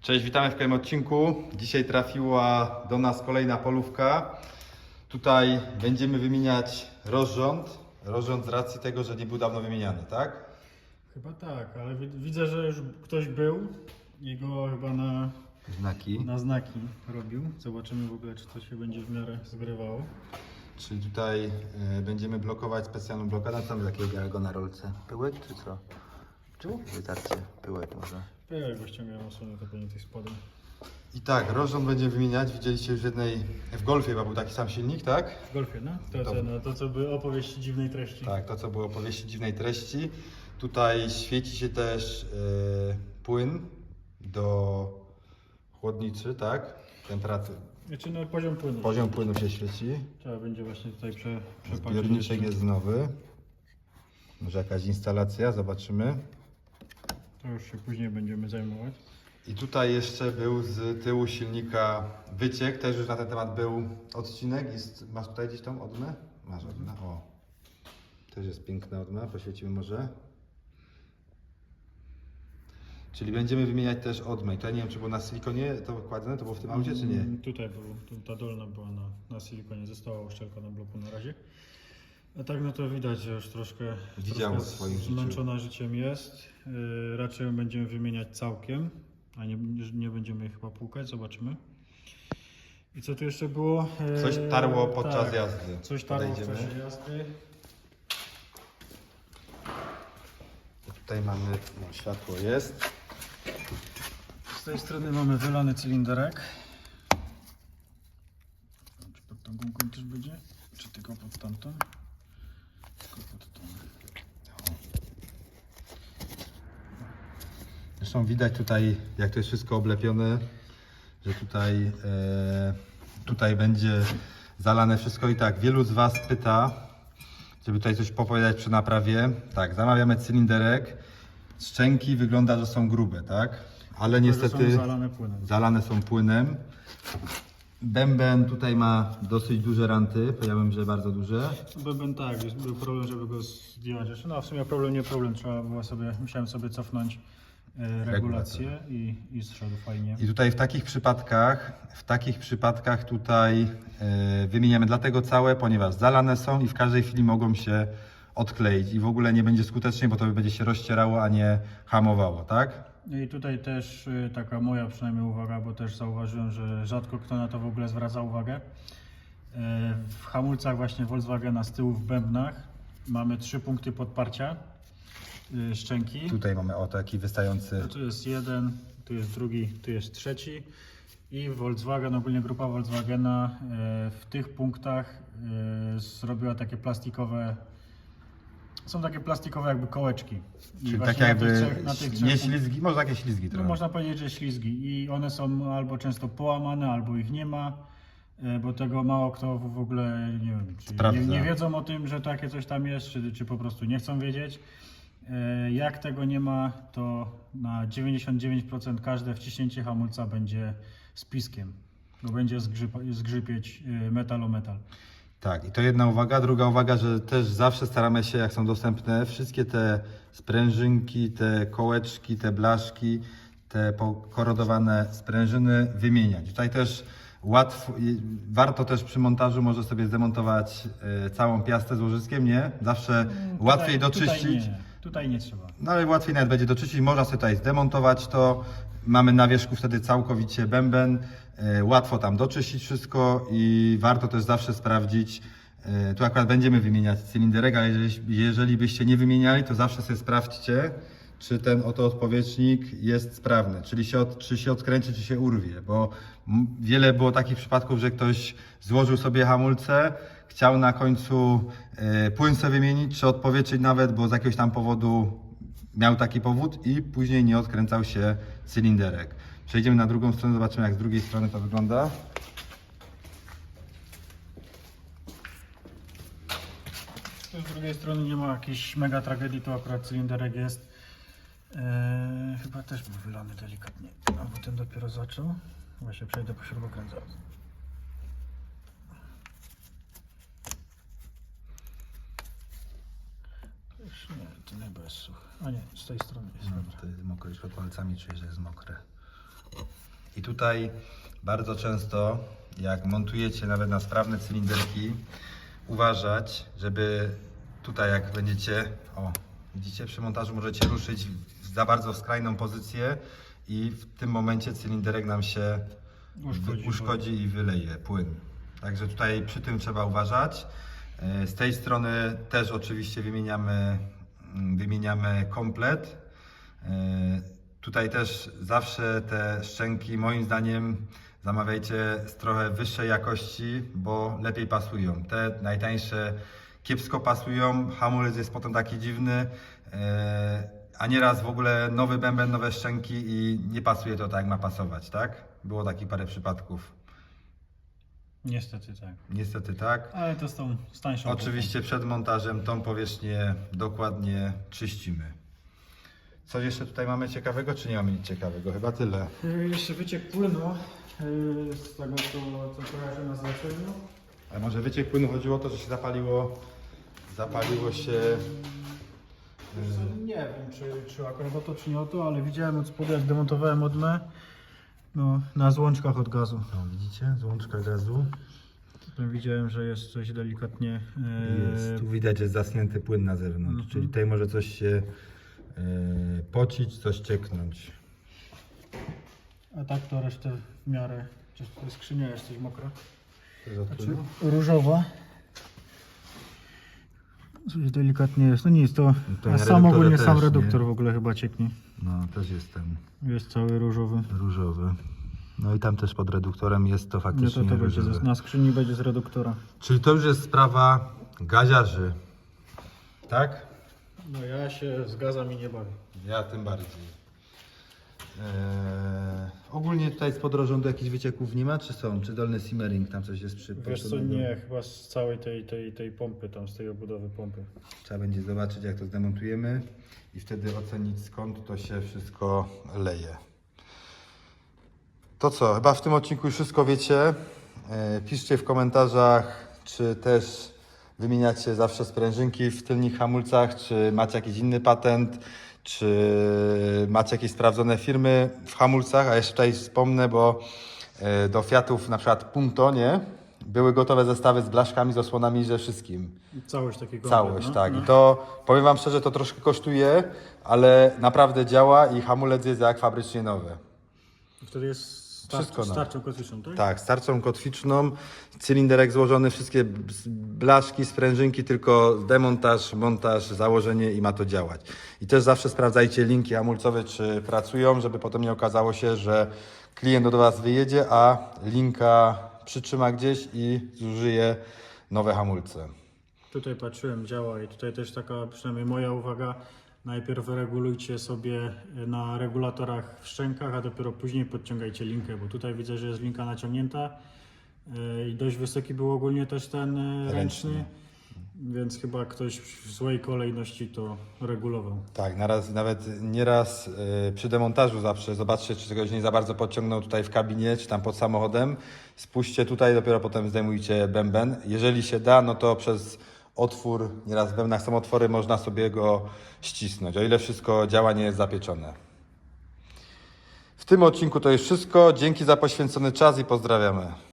Cześć, witamy w kolejnym odcinku. Dzisiaj trafiła do nas kolejna polówka. Tutaj będziemy wymieniać rozrząd. Rozrząd z racji tego, że nie był dawno wymieniany, tak? Chyba tak, ale wi- widzę, że już ktoś był i go chyba na, Znaki. na znaki robił. Zobaczymy w ogóle, czy to się będzie w miarę zgrywało. Czyli tutaj e, będziemy blokować specjalną blokadę. Co mamy takiego białego na rolce? Pyłek czy co? Czy wytarcie? Pyłek może. Ja go ściągałem osłonę, to pewnie tej spodem. I tak, rozrząd będziemy wymieniać. Widzieliście już w jednej, w Golfie chyba był taki sam silnik, tak? W golfie, no? To, To- no, to co by opowieści dziwnej treści. Tak, to co było opowieści dziwnej treści. Tutaj świeci się też e, płyn do chłodniczy, tak? Temperatura. Znaczy no poziom płynu. Poziom płynu się świeci. Trzeba będzie właśnie tutaj prze, przepatrzeć. Zbiorniczek jest nowy. Może jakaś instalacja, zobaczymy. To już się później będziemy zajmować. I tutaj jeszcze był z tyłu silnika wyciek, też już na ten temat był odcinek. Jest, masz tutaj gdzieś tą odmę? Masz odmę, o. Też jest piękna odma, poświecimy może. Czyli będziemy wymieniać też odmę. I ja nie wiem, czy było na silikonie to kładzione, to było w tym aucie, czy nie? Mm, Tutaj był, tu, ta dolna była na, na silikonie, została uszczelka na bloku na razie. A tak no to widać, że już troszkę, troszkę w swoim życiu. zmęczona życiem jest. Yy, raczej ją będziemy wymieniać całkiem, a nie, nie będziemy jej chyba płukać, zobaczymy. I co tu jeszcze było? Yy, Coś tarło podczas tak, jazdy. Coś tarło Podejdziemy. czasie jazdy. Tutaj mamy, no, światło jest. Z tej strony mamy wylany cylinderek. Czy pod tą gumką też będzie? Czy tylko pod tamtą? Tylko pod tą. Zresztą widać tutaj, jak to jest wszystko oblepione, że tutaj, e, tutaj będzie zalane wszystko i tak. Wielu z Was pyta, żeby tutaj coś popowiadać przy naprawie. Tak, zamawiamy cylinderek. Szczęki wygląda, że są grube, tak? Ale niestety Są zalane płynem. zalane są płynem. Bęben tutaj ma dosyć duże ranty, powiedziałbym, że bardzo duże. Bęben tak, jest, był problem, żeby go zdjąć. Jeszcze, No w sumie problem nie problem, trzeba było sobie, musiałem sobie cofnąć e, regulację i, i zszedł fajnie. I tutaj w takich przypadkach, w takich przypadkach tutaj e, wymieniamy dlatego całe, ponieważ zalane są i w każdej chwili mogą się odkleić i w ogóle nie będzie skutecznie, bo to będzie się rozcierało, a nie hamowało, tak? I tutaj też y, taka moja przynajmniej uwaga, bo też zauważyłem, że rzadko kto na to w ogóle zwraca uwagę. Y, W hamulcach właśnie Volkswagena z tyłu w bębnach mamy trzy punkty podparcia szczęki. Tutaj mamy o taki wystający. Tu jest jeden, tu jest drugi, tu jest trzeci. I Volkswagen, ogólnie grupa Volkswagena y, w tych punktach y, zrobiła takie plastikowe, są takie plastikowe jakby kołeczki. I Czyli tak jakby na tych trzech- na tych trzech nie ślizgi, może takie ślizgi no, trochę. można powiedzieć, że ślizgi i one są albo często połamane, albo ich nie ma, bo tego mało kto w ogóle nie wiem, czy nie, nie wiedzą o tym, że takie coś tam jest, czy, czy po prostu nie chcą wiedzieć. E, Jak tego nie ma, to na 99% każde wciśnięcie hamulca będzie spiskiem, bo będzie zgrzypieć e, metal o metal. Tak, i to jedna uwaga. Druga uwaga, że też zawsze staramy się, jak są dostępne, wszystkie te sprężynki, te kołeczki, te blaszki, te pokorodowane sprężyny wymieniać. Tutaj też łatwo, warto też przy montażu może sobie zdemontować e, całą piastę z łożyskiem, nie? Zawsze łatwiej Tutaj- doczyścić. Tutaj nie, tutaj nie trzeba. No ale łatwiej nawet będzie doczyścić, można sobie tutaj zdemontować to. Mamy na wierzchu wtedy całkowicie bęben. E, łatwo tam doczyścić wszystko i warto też zawsze sprawdzić. E, tu akurat będziemy wymieniać cylinderek, ale jeżeli, jeżeli byście nie wymieniali, to zawsze sobie sprawdźcie, czy ten oto odpowietrznik jest sprawny, czyli się od, czy się odkręci, czy się urwie, bo wiele było takich przypadków, że ktoś złożył sobie hamulce, chciał na końcu e, płyn sobie wymienić, czy odpowietrzyć nawet, bo z jakiegoś tam powodu miał taki powód i później nie odkręcał się cylinderek. Przejdziemy na drugą stronę, zobaczymy jak z drugiej strony to wygląda. Z drugiej strony nie ma jakiejś mega tragedii, tu akurat cylinderek jest. Eee, chyba też był wylany delikatnie. Albo ten dopiero zaczął. Właśnie przejdę po śrubokręt zaraz. Już nie, to nie bez such. A nie, z tej strony jest. dobra. To jest mokre, już pod palcami czuję, że jest mokre. I tutaj bardzo często, jak montujecie nawet na sprawne cylinderki, uważać, żeby tutaj jak będziecie, o widzicie, przy montażu możecie ruszyć za bardzo w skrajną pozycję i w tym momencie cylinderek nam się Uszkodzi, uszkodzi, i wyleje płyn. Także tutaj przy tym trzeba uważać. E, Z tej strony też oczywiście wymieniamy, mm, wymieniamy komplet. E, Tutaj też zawsze te szczęki, moim zdaniem, zamawiajcie z trochę wyższej jakości, bo lepiej pasują. Te najtańsze kiepsko pasują, hamulec jest potem taki dziwny, e, a nieraz w ogóle nowy bęben, nowe szczęki i nie pasuje to tak, jak ma pasować, tak? Było takich parę przypadków. Niestety tak. Niestety tak. Ale to z tą z tańszą Oczywiście przed montażem tą powierzchnię dokładnie czyścimy. Coś jeszcze tutaj mamy ciekawego, czy nie mamy nic ciekawego? Chyba tyle. Y, Jeszcze wyciek płynu y, z tego co, co kojarzę na zleceniu. A może wyciek płynu chodziło o to, że się zapaliło, zapaliło się... Wiesz co, Nie wiem czy, czy akurat o to czy nie o to, ale widziałem od spodu jak demontowałem odmę no, na złączkach od gazu. No, widzicie? Złączka gazu. Widziałem, że jest coś delikatnie y, Jest, tu widać jest zasnięty płyn na zewnątrz, Mhm. czyli tutaj może coś się e, pocić, coś cieknąć. a tak to resztę w miarę. Czy to skrzynia jest coś mokra? Znaczy różowa. Delikatnie jest. No nic, to To a na sam ogólnie też, sam nie? reduktor w ogóle chyba cieknie. No, też jest ten Jest cały różowy. różowy. No i tam też pod reduktorem jest to No faktycznie to, to będzie różowe. na skrzyni będzie z reduktora. Czyli to już jest sprawa gaziarzy. Tak? No ja się z gazami nie bawię. Ja tym bardziej. Eee, ogólnie tutaj z podrożą do jakichś wycieków nie ma, czy są? Czy dolny simmering tam coś jest przy Wiesz co, podstawowym? nie, chyba z całej tej, tej, tej pompy, tam z tej obudowy pompy. Trzeba będzie zobaczyć jak to zdemontujemy i wtedy ocenić skąd to się wszystko leje. To co, chyba w tym odcinku już wszystko wiecie. E, Piszcie w komentarzach, czy też wymieniacie zawsze sprężynki w tylnych hamulcach, czy macie jakiś inny patent, czy macie jakieś sprawdzone firmy w hamulcach. A jeszcze tutaj wspomnę, bo e, do Fiatów na przykład Punto, nie? Były gotowe zestawy z blaszkami, z osłonami, ze wszystkim. Całość takiego. Całość, no, tak. No. I to powiem Wam szczerze, to troszkę kosztuje, ale naprawdę działa i hamulec jest jak fabrycznie nowy. Wtedy jest Wszystko Wszystko na- starczą kotwiczną, tak? Tak, z tarczą kotwiczną, cylinderek złożony, wszystkie blaszki, sprężynki, tylko demontaż, montaż, założenie i ma to działać. I też zawsze sprawdzajcie linki hamulcowe, czy pracują, żeby potem nie okazało się, że klient do Was wyjedzie, a linka przytrzyma gdzieś i zużyje nowe hamulce. Tutaj patrzyłem, działa i tutaj też taka, przynajmniej moja uwaga, najpierw regulujcie sobie na regulatorach w szczękach, a dopiero później podciągajcie linkę, bo tutaj widzę, że jest linka naciągnięta yy, i dość wysoki był ogólnie też ten yy, ręczny, Ręczny. więc chyba ktoś w złej kolejności to regulował. Tak, naraz, nawet nieraz y, przy demontażu zawsze zobaczcie, czy czegoś nie za bardzo podciągnął tutaj w kabinie, czy tam pod samochodem. Spuśćcie tutaj, dopiero potem zdejmujcie bęben. Jeżeli się da, no to przez otwór, nieraz w bębnach są otwory, można sobie go ścisnąć, o ile wszystko działa, nie jest zapieczone. W tym odcinku to już wszystko. Dzięki za poświęcony czas i pozdrawiamy.